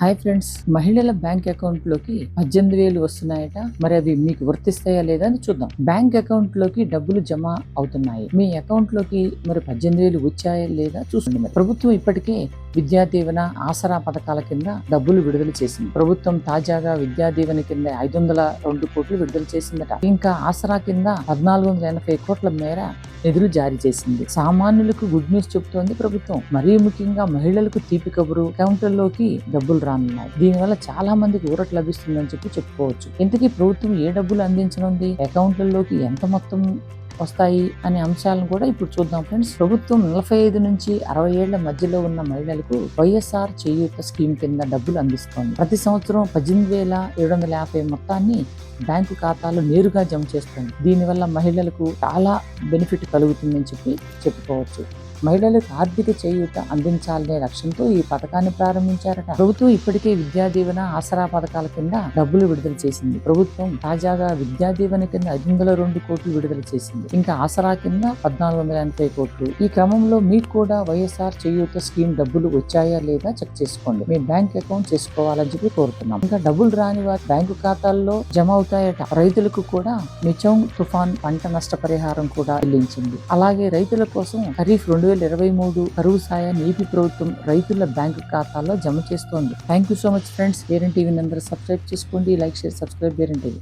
Hi friends మహిళల bank అకౌంట్లోకి పద్దెనిమిది వేలు వస్తున్నాయట. మరి అవి మీకు వర్తిస్తాయా లేదా అని చూద్దాం. బ్యాంక్ అకౌంట్లోకి డబ్బులు జమ అవుతున్నాయి. మీ అకౌంట్లోకి మరి పద్దెనిమిది వేలు వచ్చాయా లేదా చూసుకోండి మరి. ప్రభుత్వం ఇప్పటికే విద్యా దీవెన ఆసరా పథకాల కింద డబ్బులు విడుదల చేసింది. ప్రభుత్వం తాజాగా విద్యా దీవెన కింద ఐదు వందల రెండు కోట్లు విడుదల చేసిందట. ఇంకా ఆసరా కింద పద్నాలుగు వందల ఎనభై కోట్ల మేర నిధులు జారీ చేసింది. సామాన్యులకు గుడ్ న్యూస్ చెబుతోంది ప్రభుత్వం. మరీ ముఖ్యంగా మహిళలకు తీపి కబురు కౌంటర్లోకి డబ్బులు రానున్నాయి. దీనివల్ల చాలా మందికి ఊరట లభిస్తుందని చెప్పి చెప్పుకోవచ్చు. ఇంతకీ ప్రభుత్వం ఏ డబ్బులు అందించనుంది? అకౌంట్లలోకి ఎంత మొత్తం వస్తాయి అనే అంశాలను కూడా ఇప్పుడు చూద్దాం ఫ్రెండ్స్. ప్రభుత్వం నలభై ఐదు నుంచి అరవై ఏళ్ళ మధ్యలో ఉన్న మహిళలకు వైఎస్ఆర్ చేయూత స్కీమ్ కింద డబ్బులు అందిస్తోంది. ప్రతి సంవత్సరం పద్దెనిమిది వేల ఏడు వందల యాభై మొత్తాన్ని బ్యాంకు ఖాతాలో నేరుగా జమ చేస్తుంది. దీనివల్ల మహిళలకు చాలా బెనిఫిట్ కలుగుతుందని చెప్పి చెప్పుకోవచ్చు. మహిళలకు ఆర్థిక చేయూత అందించాలనే లక్ష్యంతో ఈ పథకాన్ని ప్రారంభించారట. ప్రభుత్వం ఇప్పటికే విద్యా దీవెన ఆసరా పథకాల కింద డబ్బులు విడుదల చేసింది. ప్రభుత్వం తాజాగా విద్యా దీవెన కింద ఐదు వందల రెండు కోట్లు విడుదల చేసింది. ఇంకా ఆసరా కింద పద్నాలుగు వందల ఎనభై కోట్లు. ఈ క్రమంలో మీకు కూడా వైఎస్ఆర్ చేయూత స్కీమ్ డబ్బులు వచ్చాయా లేదా చెక్ చేసుకోండి. మీ బ్యాంక్ అకౌంట్ చేసుకోవాలని చెప్పి కోరుతున్నాం. ఇంకా డబ్బులు రాని వారి బ్యాంకు ఖాతాల్లో జమ అవుతాయట. రైతులకు కూడా మిచౌంగ్ తుఫాన్ పంట నష్టపరిహారం కూడా చెల్లించింది. అలాగే రైతుల కోసం ఖరీఫ్ రెండు రెండు వేల ఇరవై మూడు కరువు సాయాన్ని ఏపీ ప్రభుత్వం రైతుల బ్యాంకు ఖాతాల్లో జమ చేస్తోంది. Thank you so much friends. బేరెన్ TV అందరూ సబ్స్క్రైబ్ చేసుకోండి. Like share subscribe. బేరెన్ టీవీ